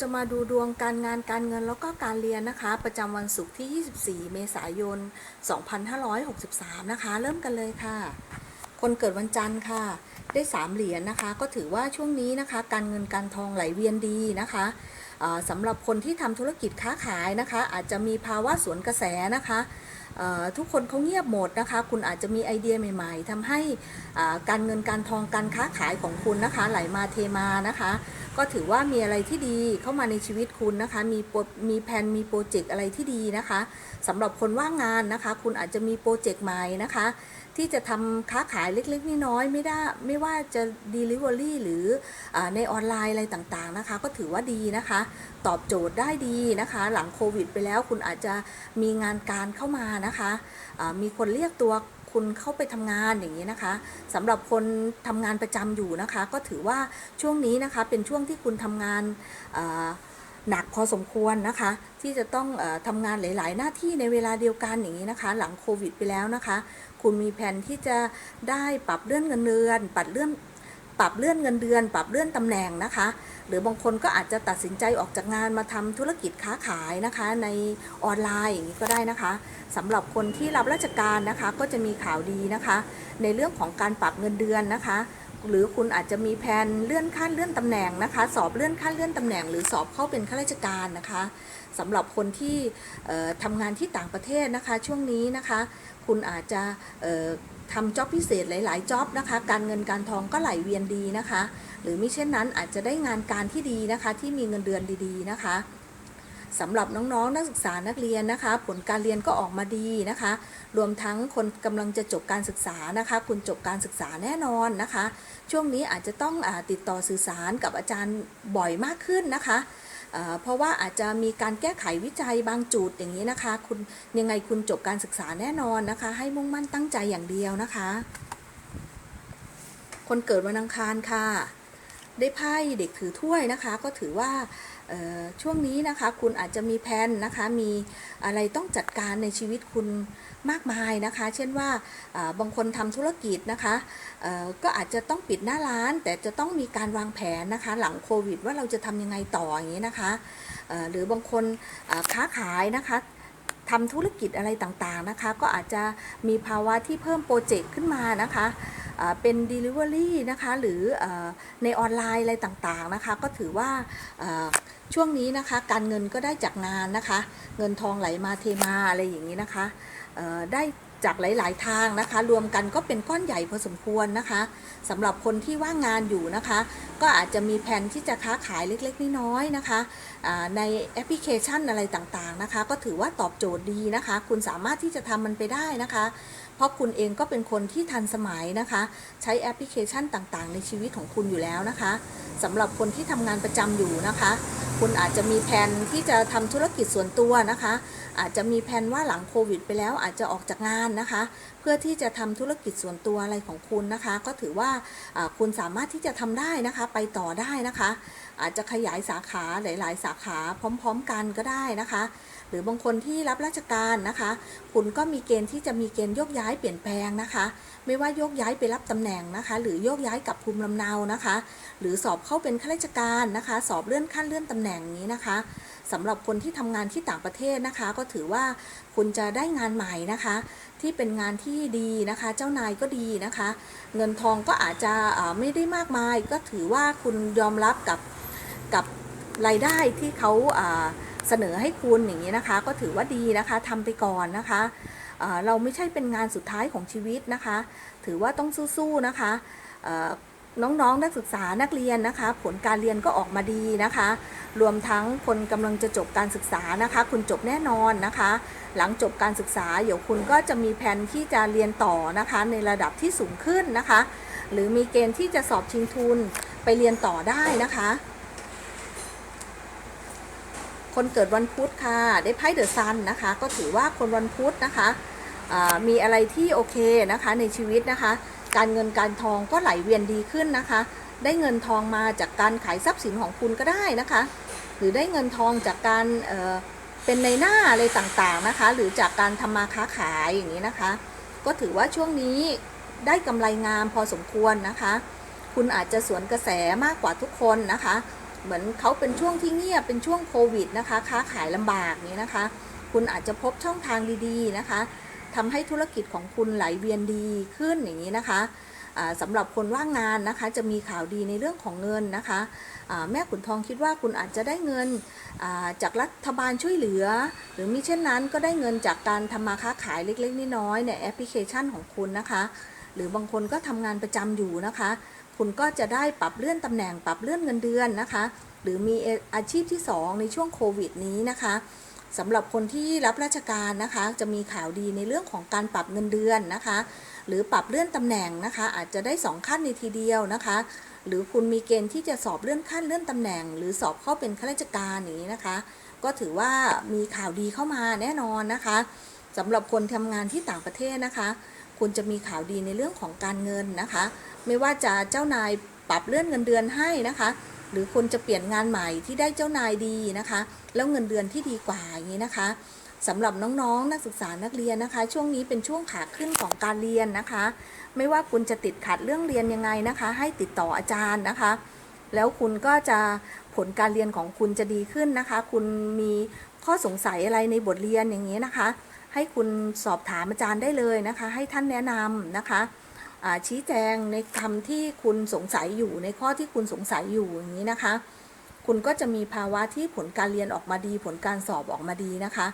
จะมาดูดวงการงานการเงินแล้วก็การเรียนนะคะ ประจำวันศุกร์ที่ 24 เมษายน 2563 นะคะ เริ่มกันเลยค่ะ คนเกิดวันจันทร์ค่ะ ได้ 3 เหรียญนะคะ ก็ถือว่าช่วงนี้นะคะ การเงินการทองไหลเวียนดีนะคะสำหรับคนที่ทำธุรกิจค้าขายนะคะ อาจจะมีภาวะสวนกระแสนะคะทุกคนเขาเงียบหมดนะคะ คุณอาจจะมีไอเดียใหม่ ๆทำให้การเงินการทองการค้าขายของคุณนะคะ ไหลมาเทมานะคะ ก็ถือว่ามีอะไรที่ดีเข้ามาในชีวิตคุณนะคะ มีโปรมีแผนมีโปรเจกต์อะไรที่ดีนะคะสำหรับคนว่างงานนะคะ คุณอาจจะมีโปรเจกต์ใหม่นะคะ ที่จะทำค้าขายเล็กๆน้อยๆไม่ได้ไม่ว่าจะ Delivery หรืออในออนไลน์อะไรต่างๆนะคะ ก็ถือว่าดีนะคะ ตอบโจทย์ได้ดีนะคะ หลังโควิด ไปแล้วคุณอาจจะมีงานการเข้ามานะคะอ่ามีคนเรียกตัว คุณเข้าไปทำงานอย่างนี้นะคะสำหรับคนทำงานประจำอยู่นะคะ ก็ถือว่าช่วงนี้นะคะเป็นช่วงที่คุณทำงานหนักพอสมควรนะคะ ที่จะต้องอทำงานหลาย ๆ หน้าที่ในเวลาเดียวกันอย่างนี้นะคะ หลังโควิดไปแล้วนะคะ คุณมีแผนที่จะได้ปรับเลื่อนเงินเดือนปรับเลื่อน ปรับเลื่อนเงินเดือน ปรับเลื่อนตำแหน่งนะคะ หรือบางคนก็อาจจะตัดสินใจออกจากงานมาทำธุรกิจค้าขายนะคะ ในออนไลน์อย่างนี้ก็ได้นะคะสำหรับคนที่รับราชการนะคะก็จะมีข่าวดีนะคะ ในเรื่องของการปรับเงินเดือนนะคะหรือคุณอาจจะมีแผนเลื่อนขั้นเลื่อนตำแหน่งนะคะ สอบเลื่อนขั้นเลื่อนตำแหน่ง หรือสอบเข้าเป็นข้าราชการนะคะสำหรับคนที่เอ่อทำงานที่ต่างประเทศนะคะ ช่วงนี้นะคะ คุณอาจจะ ทำจ็อบพิเศษหลาย ๆจ็อบนะคะ การเงินการทองก็ไหลเวียนดีนะคะ หรือมิเช่นนั้นอาจจะได้งานการที่ดีนะคะ ที่มีเงินเดือนดีๆนะคะสำหรับน้องๆ นักศึกษานักเรียนนะคะ ผลการเรียนก็ออกมาดีนะคะ รวมทั้งคนกำลังจะจบการศึกษานะคะ คุณจบการศึกษาแน่นอนนะคะ ช่วงนี้อาจจะต้องอติดต่อสื่อสารกับอาจารย์บ่อยมากขึ้นนะคะ เพราะว่าอาจจะมีการแก้ไขวิจัยบางจุดอย่างนี้นะคะ คุณยังไงคุณจบการศึกษาแน่นอนนะคะ ให้มุ่งมั่นตั้งใจอย่างเดียวนะคะ คนเกิดวันอังคารค่ะ ได้ไพ่เด็กถือถ้วยนะคะ ก็ถือว่าช่วงนี้นะคะ คุณอาจจะมีแผนนะคะ มีอะไรต้องจัดการในชีวิตคุณ มากมายนะคะ เช่นว่าบางคนทำธุรกิจนะคะก็อาจจะต้องปิดหน้าร้าน แต่จะต้องมีการวางแผนนะคะ หลังโควิด ว่าเราจะทำยังไงต่ออย่างนี้นะคะหรือบางคนค้าขายนะคะทำธุรกิจอะไรต่างๆนะคะ ก็อาจจะมีภาวะที่เพิ่มโปรเจกต์ขึ้นมานะคะเป็น Delivery นะคะหรือในออนไลน์อะไรต่างๆนะคะ ก็ถือว่าช่วงนี้นะคะการเงินก็ได้จากงานนะคะ เงินทองไหลมาเทมาอะไรอย่างนี้นะคะ ได้จากหลาย ๆ ทางนะคะ รวมกันก็เป็นก้อนใหญ่พอสมควรนะคะสำหรับคนที่ว่างงานอยู่นะคะ ก็อาจจะมีแผนที่จะค้าขายเล็ก ๆ น้อย ๆ นะคะในแอปพลิเคชันอะไรต่าง ๆ นะคะ ก็ถือว่าตอบโจทย์ดีนะคะ คุณสามารถที่จะทำมันไปได้นะคะ เพราะคุณเองก็เป็นคนที่ทันสมัยนะคะ ใช้แอปพลิเคชันต่าง ๆ ในชีวิตของคุณอยู่แล้วนะคะสำหรับคนที่ทำงานประจำอยู่นะคะ คุณอาจจะมีแผนที่จะทำธุรกิจส่วนตัวนะคะ อาจจะมีแผนว่าหลังโควิด ไปแล้วอาจจะออกจากงานนะคะ เพื่อที่จะทำธุรกิจส่วนตัวอะไรของคุณนะคะ ก็ถือว่าคุณสามารถที่จะทำได้นะคะ ไปต่อได้นะคะ อาจจะขยายสาขาหลาย ๆ สาขาพร้อม ๆ กันก็ได้นะคะ หรือบางคนที่รับราชการนะคะ คุณก็มีเกณฑ์ที่จะมีเกณฑ์โยกย้ายเปลี่ยนแปลงนะคะ ไม่ว่าโยกย้ายไปรับตำแหน่งนะคะ หรือโยกย้ายกลับภูมิลำเนานะคะ หรือสอบเข้าเป็นข้าราชการนะคะ สอบเลื่อนขั้นเลื่อนตำแหน่งนี้นะคะสำหรับคนที่ทำงานที่ต่างประเทศนะคะ ก็ถือว่าคุณจะได้งานใหม่นะคะ ที่เป็นงานที่ดีนะคะ เจ้านายก็ดีนะคะ เงินทองก็อาจจะไม่ได้มากมาย ก็ถือว่าคุณยอมรับกับกับรายได้ที่เขาา เสนอให้คุณอย่างนี้นะคะ ก็ถือว่าดีนะคะทำไปก่อนนะคะเราไม่ใช่เป็นงานสุดท้ายของชีวิตนะคะ ถือว่าต้องสู้ๆนะคะน้องๆ นักศึกษานักเรียนนะคะ ผลการเรียนก็ออกมาดีนะคะ รวมทั้งคนกำลังจะจบการศึกษานะคะ คุณจบแน่นอนนะคะ หลังจบการศึกษาเดี๋ยวคุณก็จะมีแผนที่จะเรียนต่อนะคะ ในระดับที่สูงขึ้นนะคะ หรือมีเกณฑ์ที่จะสอบชิงทุนไปเรียนต่อได้นะคะ คนเกิดวันพุธค่ะ ได้ไพ่เดอะซันนะคะ ก็ถือว่าคนวันพุธนะคะมีอะไรที่โอเคนะคะในชีวิตนะคะ การเงินการทองก็ไหลเวียนดีขึ้นนะคะ ได้เงินทองมาจากการขายทรัพย์สินของคุณก็ได้นะคะ หรือได้เงินทองจากการเเป็นในหน้าอะไรต่างๆนะคะ หรือจากการทำมาค้าขายอย่างนี้นะคะ ก็ถือว่าช่วงนี้ได้กำไรงามพอสมควรนะคะ คุณอาจจะสวนกระแสมากกว่าทุกคนนะคะ เหมือนเขาเป็นช่วงที่เงียบเป็นช่วงโควิดนะคะ ค้าขายลำบากนี้นะคะ คุณอาจจะพบช่องทางดีๆนะคะทำให้ธุรกิจของคุณไหลเวียนดีขึ้นอย่างนี้นะคะอ่าสำหรับคนว่างงานนะคะ จะมีข่าวดีในเรื่องของเงินนะคะแม่ขุนทองคิดว่าคุณอาจจะได้เงินจากรัฐบาลช่วยเหลือ หรือมิเช่นนั้นก็ได้เงินจากการทำมาค้าขายเล็กๆน้อยๆในแอปพลิเคชันของคุณนะคะ หรือบางคนก็ทำงานประจำอยู่นะคะ คุณก็จะได้ปรับเลื่อนตำแหน่งปรับเลื่อนเงินเดือนนะคะ หรือมีอาชีพที่ 2 ในช่วงโควิดนี้นะคะสำหรับคนที่รับราชการนะคะ จะมีข่าวดีในเรื่องของการปรับเงินเดือนนะคะ หรือปรับเลื่อนตำแหน่งนะคะ อาจจะได้ 2 ขั้นในทีเดียวนะคะ หรือคุณมีเกณฑ์ที่จะสอบเลื่อนขั้นเลื่อนตำแหน่ง หรือสอบเข้าเป็นข้าราชการอย่างนี้นะคะ ก็ถือว่ามีข่าวดีเข้ามาแน่นอนนะคะสำหรับคนทำงานที่ต่างประเทศนะคะ คุณจะมีข่าวดีในเรื่องของการเงินนะคะ ไม่ว่าจะเจ้านายปรับเลื่อนเงินเดือนให้นะคะ หรือคุณจะเปลี่ยนงานใหม่ที่ได้เจ้านายดีนะคะ แล้วเงินเดือนที่ดีกว่าอย่างนี้นะคะสำหรับน้องๆนักศึกษานักเรียนนะคะ ช่วงนี้เป็นช่วงขาขึ้นของการเรียนนะคะ ไม่ว่าคุณจะติดขัดเรื่องเรียนยังไงนะคะ ให้ติดต่ออาจารย์นะคะ แล้วคุณก็จะผลการเรียนของคุณจะดีขึ้นนะคะ คุณมีข้อสงสัยอะไรในบทเรียนอย่างนี้นะคะ ให้คุณสอบถามอาจารย์ได้เลยนะคะ ให้ท่านแนะนำนะคะชี้แจงในคำที่คุณสงสัยอยู่ในข้อที่คุณสงสัยอยู่อย่างนี้นะคะ คุณก็จะมีภาวะที่ผลการเรียนออกมาดี ผลการสอบออกมาดีนะคะ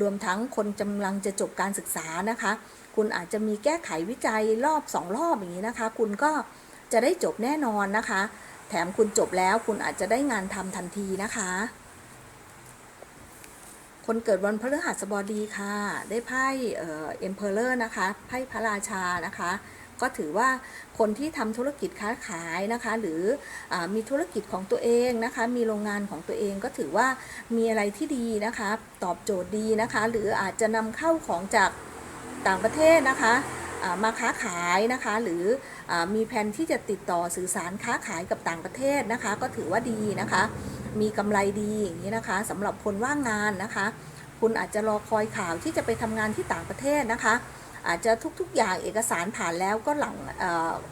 รวมทั้งคนกำลังจะจบการศึกษานะคะ คุณอาจจะมีแก้ไขวิจัยรอบสองรอบอย่างนี้นะคะ คุณก็จะได้จบแน่นอนนะคะ แถมคุณจบแล้วคุณอาจจะได้งานทำทันทีนะคะ คนเกิดวันพฤหัสบดีค่ะ ได้ไพ่เอ่อ Emperor นะคะ ไพ่พระราชานะคะ ก็ถือว่าคนที่ทำธุรกิจค้าขายนะคะ หรืออมีธุรกิจของตัวเองนะคะ มีโรงงานของตัวเองก็ถือว่ามีอะไรที่ดีนะคะ ตอบโจทย์ดีนะคะ หรืออาจจะนำเข้าของจากต่างประเทศนะคะมาค้าขายนะคะ หรืออมีแผนที่จะติดต่อสื่อสารค้าขายกับต่างประเทศนะคะ ก็ถือว่าดีนะคะ มีกำไรดีอย่างนี้นะคะสำหรับคนว่างงานนะคะ คุณอาจจะรอคอยข่าวที่จะไปทำงานที่ต่างประเทศนะคะ อาจจะทุกๆอย่างเอกสารผ่านแล้วก็หลังอ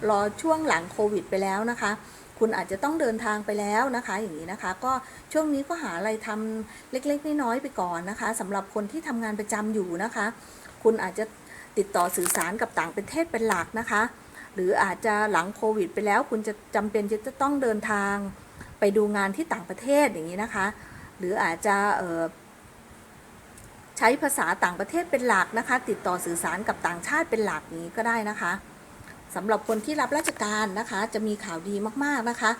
รอช่วงหลังโควิดไปแล้วนะคะคุณอาจจะต้องเดินทางไปแล้วนะคะ อย่างนี้นะคะ ก็ช่วงนี้ก็หาอะไรทำเล็กๆน้อยๆไปก่อนนะคะสำหรับคนที่ทำงานประจำอยู่นะคะ คุณอาจจะติดต่อสื่อสารกับต่างประเทศเป็นหลักนะคะ หรืออาจจะหลังโควิด ไปแล้ว คุณจะจำเป็นจะต้องเดินทาง ไปดูงานที่ต่างประเทศอย่างนี้นะคะ หรืออาจจะใช้ภาษาต่างประเทศเป็นหลักนะคะ ติดต่อสื่อสารกับต่างชาติเป็นหลักนี้ก็ได้นะคะสำหรับคนที่รับราชการนะคะ จะมีข่าวดีมากๆนะคะ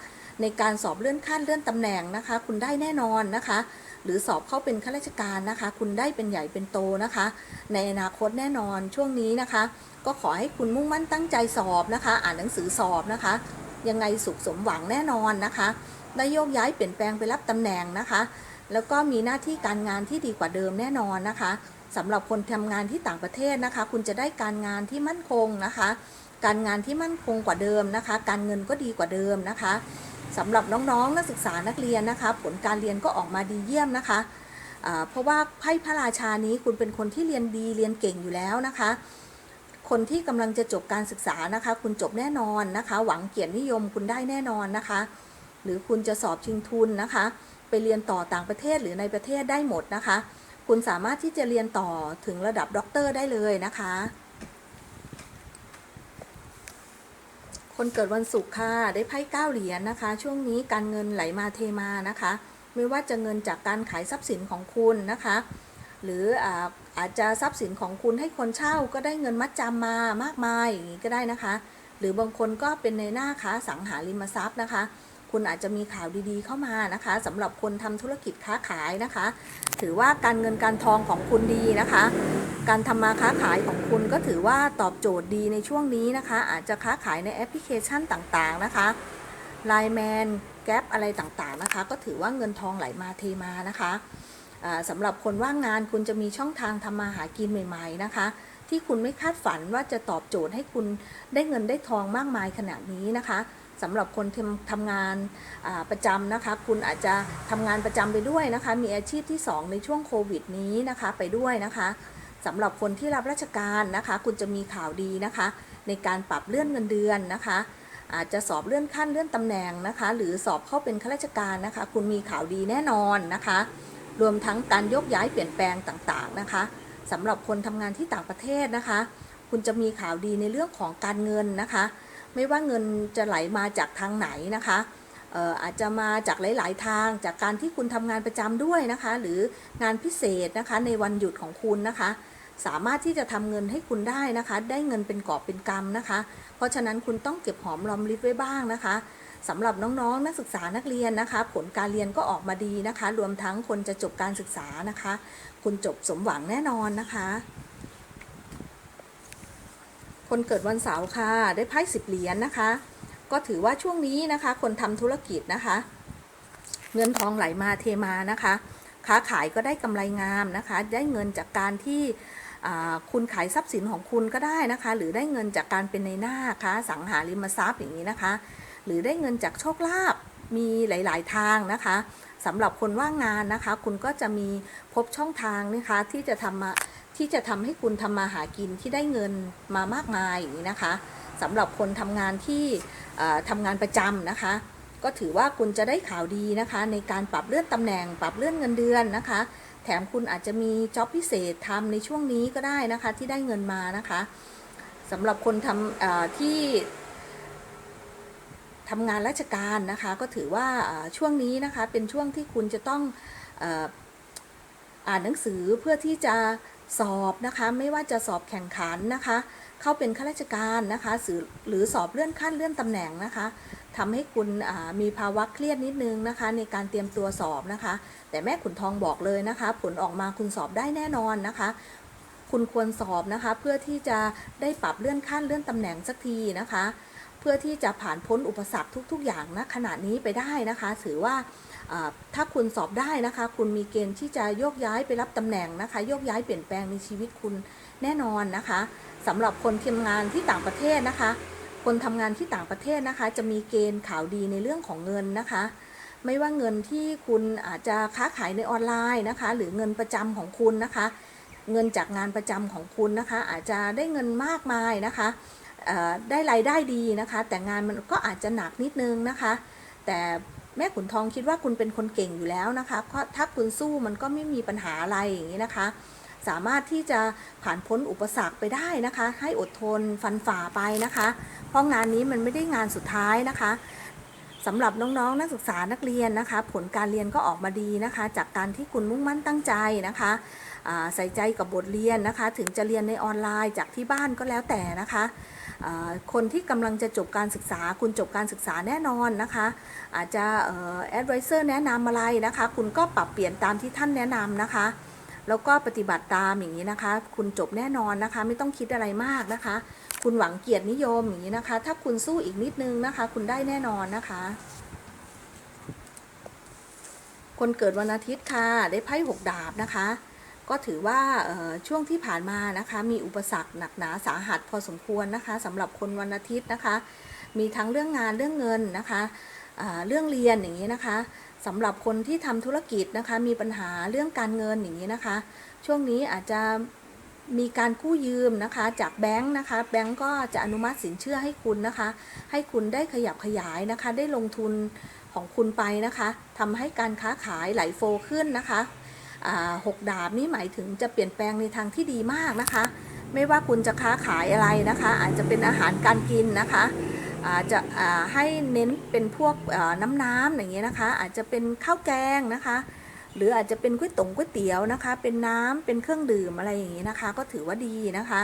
ในการสอบเลื่อนขั้นเลื่อนตำแหน่งนะคะ คุณได้แน่นอนนะคะ หรือสอบเข้าเป็นข้าราชการนะคะ คุณได้เป็นใหญ่เป็นโตนะคะ ในอนาคตแน่นอนช่วงนี้นะคะ ก็ขอให้คุณมุ่งมั่นตั้งใจสอบนะคะ อ่านหนังสือสอบนะคะ ยังไงสุขสมหวังแน่นอนนะคะ ได้โยกย้ายเปลี่ยนแปลงไปรับตำแหน่งนะคะ แล้วก็มีหน้าที่การงานที่ดีกว่าเดิมแน่นอนนะคะสำหรับคนทำงานที่ต่างประเทศนะคะ คุณจะได้การงานที่มั่นคงนะคะ การงานที่มั่นคงกว่าเดิมนะคะ การเงินก็ดีกว่าเดิมนะคะสำหรับน้องๆ นักศึกษานักเรียนนะคะ ผลการเรียนก็ออกมาดีเยี่ยมนะคะเพราะว่าไพ่พระราชานี้คุณเป็นคนที่เรียนดีเรียนเก่งอยู่แล้วนะคะ คนที่กำลังจะจบการศึกษานะคะ คุณจบแน่นอนนะคะ หวังเกียรตินิยมคุณได้แน่นอนนะคะ หรือคุณจะสอบชิงทุนนะคะ ไปเรียนต่อต่างประเทศหรือในประเทศได้หมดนะคะ คุณสามารถที่จะเรียนต่อถึงระดับด็อกเตอร์ได้เลยนะคะ คนเกิดวันศุกร์ค่ะ ได้ไพ่เก้าเหรียญนะคะ ช่วงนี้การเงินไหลมาเทมานะคะ ไม่ว่าจะเงินจากการขายทรัพย์สินของคุณนะคะ หรืออาอาจจะทรัพย์สินของคุณให้คนเช่าก็ได้เงินมัดจำมามากมายอย่างนี้ก็ได้นะคะ หรือบางคนก็เป็นในหน้าค้าสังหาริมทรัพย์นะคะ คุณอาจจะมีข่าวดีๆเข้ามานะคะสำหรับคนทำธุรกิจค้าขายนะคะ ถือว่าการเงินการทองของคุณดีนะคะ การทำมาค้าขายของคุณก็ถือว่าตอบโจทย์ดีในช่วงนี้นะคะ อาจจะค้าขายในแอปพลิเคชันต่างๆนะคะไลแมนแก๊ปอะไรต่างๆนะคะ ก็ถือว่าเงินทองไหลมาเทมานะคะอ่าสำหรับคนว่างงานคุณจะมีช่องทางทำมาหากินใหม่ ๆนะคะ ที่คุณไม่คาดฝันว่าจะตอบโจทย์ให้คุณได้เงินได้ทองมากมายขนาดนี้นะคะ สำหรับคนทำทำงานประจำนะคะ คุณอาจจะทำงานประจำไปด้วยนะคะ มีอาชีพที่ 2 ในช่วงโควิดนี้นะคะไปด้วยนะคะสำหรับคนที่รับราชการนะคะ คุณจะมีข่าวดีนะคะ ในการปรับเลื่อนเงินเดือนนะคะ อาจจะสอบเลื่อนขั้นเลื่อนตำแหน่งนะคะ หรือสอบเข้าเป็นข้าราชการนะคะ คุณมีข่าวดีแน่นอนนะคะ รวมทั้งการยกย้ายเปลี่ยนแปลงต่างๆนะคะสำหรับคนทำงานที่ต่างประเทศนะคะ คุณจะมีข่าวดีในเรื่องของการเงินนะคะ ไม่ว่าเงินจะไหลมาจากทางไหนนะคะเอ่ออาจจะมาจากหลาย ๆ ทางจากการที่คุณทำงานประจำด้วยนะคะ หรืองานพิเศษนะคะในวันหยุดของคุณนะคะ สามารถที่จะทำเงินให้คุณได้นะคะ ได้เงินเป็นกอบเป็นกำนะคะ เพราะฉะนั้นคุณต้องเก็บหอมรอมริบไว้บ้างนะคะสำหรับน้อง ๆ นักศึกษานักเรียนนะคะ ผลการเรียนก็ออกมาดีนะคะ รวมทั้งคนจะจบการศึกษานะคะ คุณจบสมหวังแน่นอนนะคะ คนเกิดวันเสาร์ค่ะ ได้ไพ่สิบเหรียญนะคะ ก็ถือว่าช่วงนี้นะคะ คนทำธุรกิจนะคะ เงินทองไหลมาเทมานะคะ ค้าขายก็ได้กำไรงามนะคะ ได้เงินจากการที่คุณขายทรัพย์สินของคุณก็ได้นะคะ หรือได้เงินจากการเป็นในหน้าค้าสังหาริมทรัพย์อย่างนี้นะคะ หรือได้เงินจากโชคลาภมีหลาย ๆ ทางนะคะ สำหรับคนว่างงานนะคะ คุณก็จะมีพบช่องทางนะคะที่จะทำมาที่จะทำให้คุณทำมาหากินที่ได้เงินมามากมายอย่างนี้นะคะสำหรับคนทำงานที่ทำงานประจำนะคะ ก็ถือว่าคุณจะได้ข่าวดีนะคะ ในการปรับเลื่อนตำแหน่ง ปรับเลื่อนเงินเดือนนะคะ แถมคุณอาจจะมีจ็อบพิเศษทำในช่วงนี้ก็ได้นะคะที่ได้เงินมานะคะสำหรับคนทำที่ ทำงานราชการนะคะ ก็ถือว่าช่วงนี้นะคะเป็นช่วงที่คุณจะต้องอ่ออ่านหนังสือเพื่อที่จะสอบนะคะไม่ว่าจะสอบแข่งขันนะคะ เข้าเป็นข้าราชการนะคะหรือสอบเลื่อนขั้นเลื่อนตำแหน่งนะคะทำให้คุณมีภาวะเครียดนิดนึงนะคะ ในการเตรียมตัวสอบนะคะ แต่แม่ขุนทองบอกเลยนะคะ ผลออกมาคุณสอบได้แน่นอนนะคะ คุณควรสอบนะคะ เพื่อที่จะได้ปรับเลื่อนขั้นเลื่อนตำแหน่งสักทีนะคะ พื่อที่จะผ่านพ้นอุปสรรคทุก ๆ อย่างนะขณะนี้ไปได้นะคะถือว่าถ้าคุณสอบได้นะคะ คุณมีเกณฑ์ที่จะโยกย้ายไปรับตำแหน่งนะคะ โยกย้ายเปลี่ยนแปลงในชีวิตคุณแน่นอนนะคะสำหรับคนทำงานที่ต่างประเทศนะคะ คนทำงานที่ต่างประเทศนะคะ จะมีเกณฑ์ข่าวดีในเรื่องของเงินนะคะ ไม่ว่าเงินที่คุณอาจจะค้าขายในออนไลน์นะคะ หรือเงินประจำของคุณนะคะ เงินจากงานประจำของคุณนะคะ อาจจะได้เงินมากมายนะคะ ได้รายได้ดีนะคะ แต่งานมันก็อาจจะหนักนิดนึงนะคะ แต่แม่ขุนทองคิดว่าคุณเป็นคนเก่งอยู่แล้วนะคะก็ถ้าคุณสู้มันก็ไม่มีปัญหาอะไรอย่างนี้นะคะ สามารถที่จะผ่านพ้นอุปสรรคไปได้นะคะ ให้อดทนฟันฝ่าไปนะคะเพราะงานนี้มันไม่ได้งานสุดท้ายนะคะสำหรับน้องๆ นักศึกษานักเรียนนะคะ ผลการเรียนก็ออกมาดีนะคะ จากการที่คุณมุ่งมั่นตั้งใจนะคะใส่ใจกับบทเรียนนะคะ ถึงจะเรียนในออนไลน์จากที่บ้านก็แล้วแต่นะคะ คนที่กำลังจะจบการศึกษา คุณจบการศึกษาแน่นอนนะคะ อาจจะแอดไวเซอร์แนะนำอะไรนะคะ คุณก็ปรับเปลี่ยนตามที่ท่านแนะนำนะคะ แล้วก็ปฏิบัติตามอย่างนี้นะคะ คุณจบแน่นอนนะคะ ไม่ต้องคิดอะไรมากนะคะ คุณหวังเกียรตินิยมอย่างนี้นะคะ ถ้าคุณสู้อีกนิดนึงนะคะ คุณได้แน่นอนนะคะ คนเกิดวันอาทิตย์ค่ะ ได้ไพ่หกดาบนะคะ ก็ถือว่าช่วงที่ผ่านมานะคะมีอุปสรรคหนักหนาสาหัสพอสมควรนะคะสำหรับคนวันอาทิตย์นะคะ มีทั้งเรื่องงานเรื่องเงินนะคะเรื่องเรียนอย่างนี้นะคะสำหรับคนที่ทำธุรกิจนะคะมีปัญหาเรื่องการเงินอย่างนี้นะคะ ช่วงนี้อาจจะมีการกู้ยืมนะคะจากแบงค์นะคะแบงค์ก็จะอนุมัติสินเชื่อให้คุณนะคะ ให้คุณได้ขยับขยายนะคะ ได้ลงทุนของคุณไปนะคะทำให้การค้าขายไหลโฟขึ้นนะคะ หกดาบนี่หมายถึงจะเปลี่ยนแปลงในทางที่ดีมากนะคะ ไม่ว่าคุณจะค้าขายอะไรนะคะ อาจจะเป็นอาหารการกินนะคะอาจจะให้เน้นเป็นพวกน้ำน้ำอย่างเงี้ยนะคะ อาจจะเป็นข้าวแกงนะคะ หรืออาจจะเป็นก๋วยตงก๋วยเตี๋ยวนะคะ เป็นน้ำเป็นเครื่องดื่มอะไรอย่างนี้นะคะ ก็ถือว่าดีนะคะ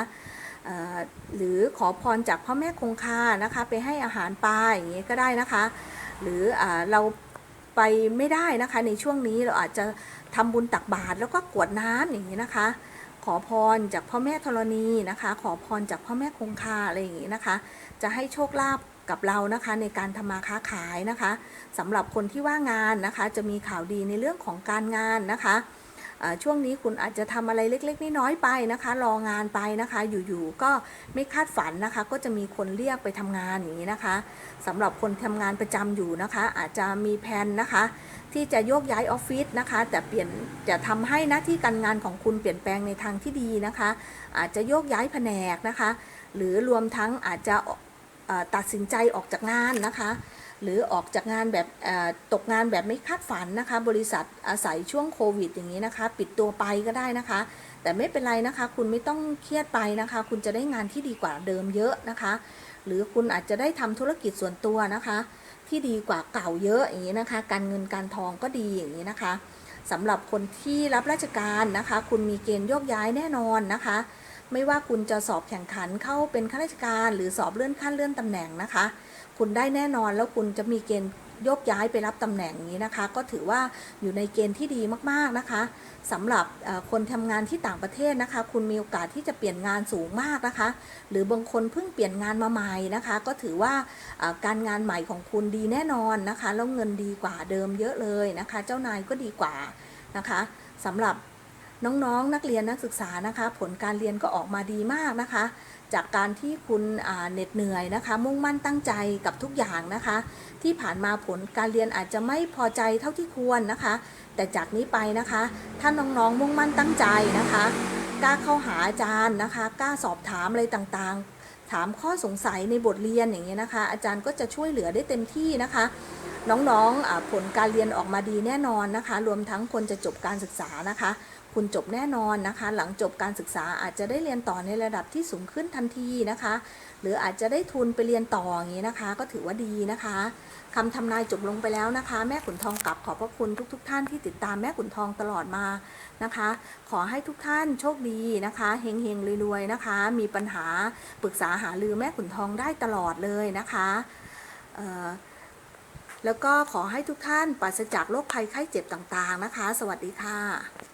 หรือขอพรจากพ่อแม่คงคานะคะ ไปให้อาหารปลาอย่างนี้ก็ได้นะคะ หรืออเราไปไม่ได้นะคะในช่วงนี้เราอาจจะ ทำบุญตักบาตรแล้วก็กวดน้ำอย่างนี้นะคะ ขอพรจากพ่อแม่ธรณีนะคะ ขอพรจากพ่อแม่คงคาอะไรอย่างนี้นะคะ จะให้โชคลาภกับเรานะคะในการทำมาค้าขายนะคะสำหรับคนที่ว่างงานนะคะ จะมีข่าวดีในเรื่องของการงานนะคะ ช่วงนี้คุณอาจจะทำอะไรเล็ก ๆน้อยๆไปนะคะ รองานไปนะคะ อยู่ๆก็ไม่คาดฝันนะคะ ก็จะมีคนเรียกไปทำงานอย่างนี้นะคะสำหรับคนทำงานประจำอยู่นะคะ อาจจะมีแผนนะคะ ที่จะโยกย้ายออฟฟิศนะคะ แต่เปลี่ยนจะทำให้หน้าที่การงานของคุณเปลี่ยนแปลงในทางที่ดีนะคะ อาจจะโยกย้ายแผนกนะคะ หรือรวมทั้งอาจจะตัดสินใจออกจากงานนะคะ หรือออกจากงานแบบตกงานแบบไม่คาดฝันนะคะ บริษัทอาศัยช่วงโควิดอย่างนี้นะคะ ปิดตัวไปก็ได้นะคะ แต่ไม่เป็นไรนะคะ คุณไม่ต้องเครียดไปนะคะ คุณจะได้งานที่ดีกว่าเดิมเยอะนะคะ หรือคุณอาจจะได้ทำธุรกิจส่วนตัวนะคะ ที่ดีกว่าเก่าเยอะอย่างนี้นะคะ การเงินการทองก็ดีอย่างนี้นะคะสำหรับคนที่รับราชการนะคะ คุณมีเกณฑ์โยกย้ายแน่นอนนะคะ ไม่ว่าคุณจะสอบแข่งขันเข้าเป็นข้าราชการ หรือสอบเลื่อนขั้นเลื่อนตำแหน่งนะคะ คุณได้แน่นอนแล้วคุณจะมีเกณฑ์ยกย้ายไปรับตำแหน่งนี้นะคะ ก็ถือว่าอยู่ในเกณฑ์ที่ดีมากๆนะคะสำหรับคนทำงานที่ต่างประเทศนะคะ คุณมีโอกาสที่จะเปลี่ยนงานสูงมากนะคะ หรือบางคนเพิ่งเปลี่ยนงานมาใหม่นะคะ ก็ถือว่าการงานใหม่ของคุณดีแน่นอนนะคะแล้วเงินดีกว่าเดิมเยอะเลยนะคะ เจ้านายก็ดีกว่านะคะสำหรับน้องๆนนักเรียนนักศึกษานะคะ ผลการเรียนก็ออกมาดีมากนะคะ จากการที่คุณเหน็ดเหนื่อยนะคะ มุ่งมั่นตั้งใจกับทุกอย่างนะคะ ที่ผ่านมาผลการเรียนอาจจะไม่พอใจเท่าที่ควรนะคะ แต่จากนี้ไปนะคะ ถ้าน้องๆมุ่งมั่นตั้งใจนะคะกล้าเข้าหาอาจารย์นะคะกล้าสอบถามอะไรต่างๆ ถามข้อสงสัยในบทเรียนอย่างเงี้ยนะคะ อาจารย์ก็จะช่วยเหลือได้เต็มที่นะคะ น้องๆผลการเรียนออกมาดีแน่นอนนะคะ รวมทั้งคนจะจบการศึกษานะคะ คุณจบแน่นอนนะคะ หลังจบการศึกษาอาจจะได้เรียนต่อในระดับที่สูงขึ้นทันทีนะคะ หรืออาจจะได้ทุนไปเรียนต่ออย่างนี้นะคะ ก็ถือว่าดีนะคะคำทำนายจบลงไปแล้วนะคะ แม่ขุนทองกลับขอบพระคุณทุกๆท่านที่ติดตามแม่ขุนทองตลอดมานะคะ ขอให้ทุกท่านโชคดีนะคะเฮงเฮงรวยๆนะคะ มีปัญหาปรึกษาหารือแม่ขุนทองได้ตลอดเลยนะคะเอ่อ แล้วก็ขอให้ทุกท่านปราศจากโรคภัยไข้เจ็บต่างๆนะคะ สวัสดีค่ะ